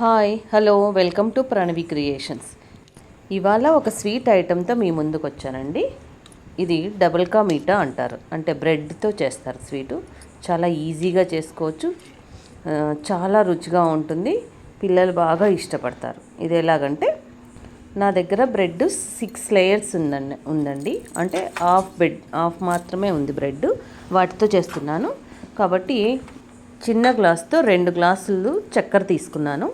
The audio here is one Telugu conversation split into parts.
Hi hello welcome to Pranavi creations. ఇవాళ ఒక స్వీట్ ఐటెంతో మీ ముందుకు వచ్చానండి ఇది డబుల్ కా మీఠా అంటారు. అంటే బ్రెడ్తో చేస్తారు స్వీటు. చాలా ఈజీగా చేసుకోవచ్చు. చాలా రుచిగా ఉంటుంది. పిల్లలు బాగా ఇష్టపడతారు. ఇది ఎలాగంటే నా దగ్గర బ్రెడ్ సిక్స్ లేయర్స్ ఉందండి ఉందండి. అంటే హాఫ్ బెడ్ హాఫ్ మాత్రమే ఉంది బ్రెడ్. వాటితో చేస్తున్నాను. కాబట్టి చిన్న గ్లాస్తో రెండు గ్లాసులు చక్కెర తీసుకున్నాను.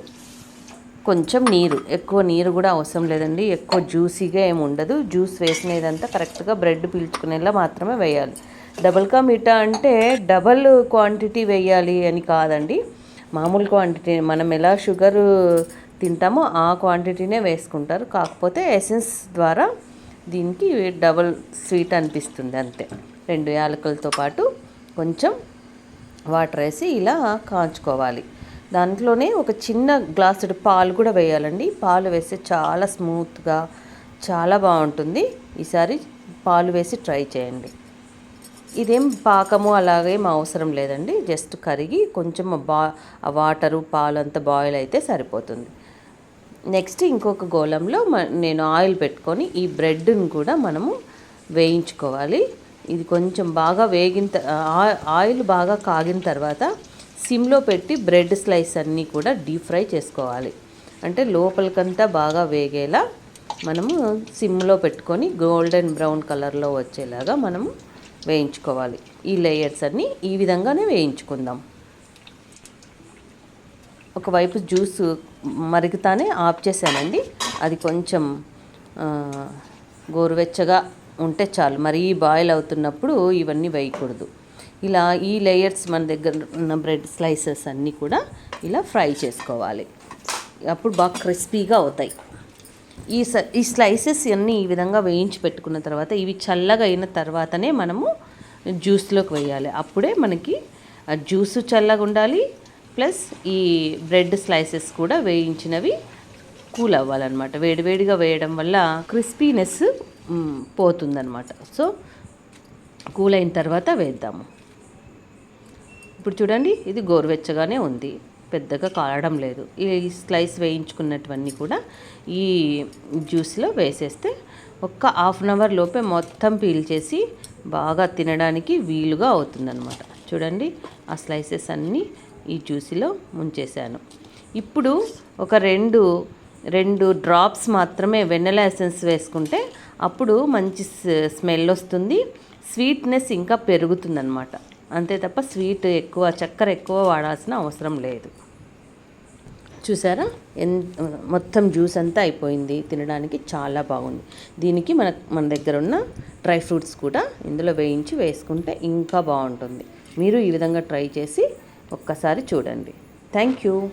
కొంచెం నీరు ఎక్కువ నీరు కూడా అవసరం లేదండి. ఎక్కువ జ్యూసీగా ఏమి ఉండదు. జ్యూస్ వేసినదంతా కరెక్ట్గా బ్రెడ్ పీల్చుకునేలా మాత్రమే వేయాలి. డబల్ కా మీఠా అంటే డబల్ క్వాంటిటీ వేయాలి అని కాదండి. మామూలు క్వాంటిటీ మనం ఎలా షుగర్ తింటామో ఆ క్వాంటిటీనే వేసుకుంటారు. కాకపోతే ఎసెన్స్ ద్వారా దీనికి డబల్ స్వీట్ అనిపిస్తుంది అంతే. రెండు యాలకులతో పాటు కొంచెం వాటర్ వేసి ఇలా కాంచుకోవాలి దాంట్లోనే ఒక చిన్న గ్లాసుడు పాలు కూడా వేయాలండి. పాలు వేస్తే చాలా స్మూత్గా చాలా బాగుంటుంది. ఈసారి పాలు వేసి ట్రై చేయండి. ఇదేం పాకము అలాగేం అవసరం లేదండి. జస్ట్ కరిగి కొంచెం బా వాటరు పాలు అంతా బాయిల్ అయితే సరిపోతుంది. నెక్స్ట్ ఇంకొక గోళంలో మ- నేను ఆయిల్ పెట్టుకొని ఈ బ్రెడ్ని కూడా మనము వేయించుకోవాలి. ఇది కొంచెం బాగా వేగిన త- ఆయిల్ బాగా కాగిన తర్వాత సిమ్లో పెట్టి బ్రెడ్ స్లైస్ అన్నీ కూడా డీప్ ఫ్రై చేసుకోవాలి. అంటే లోపలికంతా బాగా వేగేలా మనము సిమ్లో పెట్టుకొని గోల్డెన్ బ్రౌన్ కలర్లో వచ్చేలాగా మనము వేయించుకోవాలి. ఈ లేయర్స్ అన్నీ ఈ విధంగానే వేయించుకుందాం. ఒకవైపు జ్యూస్ మరుగుతానే ఆఫ్ చేశానండి. అది కొంచెం గోరువెచ్చగా ఉంటే చాలు. మరీ బాయిల్ అవుతున్నప్పుడు ఇవన్నీ వేయకూడదు. ఇలా ఈ లేయర్స్ మన దగ్గర ఉన్న బ్రెడ్ స్లైసెస్ అన్నీ కూడా ఇలా ఫ్రై చేసుకోవాలి. అప్పుడు బాగా క్రిస్పీగా అవుతాయి. ఈ స ఈ స్లైసెస్ అన్నీ ఈ విధంగా వేయించి పెట్టుకున్న తర్వాత ఇవి చల్లగా అయిన తర్వాతనే మనము జ్యూస్లోకి వేయాలి. అప్పుడే మనకి జ్యూస్ చల్లగా ఉండాలి ప్లస్ ఈ బ్రెడ్ స్లైసెస్ కూడా వేయించినవి కూల్ అవ్వాలన్నమాట. వేడివేడిగా వేయడం వల్ల క్రిస్పీనెస్ పోతుందన్నమాట. సో కూల్ అయిన తర్వాత వేద్దాము. ఇప్పుడు చూడండి ఇది గోరువెచ్చగానే ఉంది. పెద్దగా కాలడం లేదు. ఈ స్లైస్ వేయించుకున్నటువన్నీ కూడా ఈ జ్యూస్లో వేసేస్తే ఒక్క హాఫ్ అన్ అవర్ లోపే మొత్తం పీల్ చేసి బాగా తినడానికి వీలుగా అవుతుందన్నమాట. చూడండి ఆ స్లైసెస్ అన్నీ ఈ జ్యూసీలో ముంచేశాను. ఇప్పుడు ఒక రెండు రెండు డ్రాప్స్ మాత్రమే వెన్నెల ఎసెన్స్ వేసుకుంటే అప్పుడు మంచి స్మెల్ వస్తుంది. స్వీట్నెస్ ఇంకా పెరుగుతుందన్నమాట. అంతే తప్ప స్వీట్ ఎక్కువ చక్కెర ఎక్కువ వాడాల్సిన అవసరం లేదు. చూసారా? ఎన్ మొత్తం జ్యూస్ అంతా అయిపోయింది. తినడానికి చాలా బాగుంది. దీనికి మన మన దగ్గర ఉన్న డ్రై ఫ్రూట్స్ కూడా ఇందులో వేయించి వేసుకుంటే ఇంకా బాగుంటుంది. మీరు ఈ విధంగా ట్రై చేసి ఒక్కసారి చూడండి. Thank you.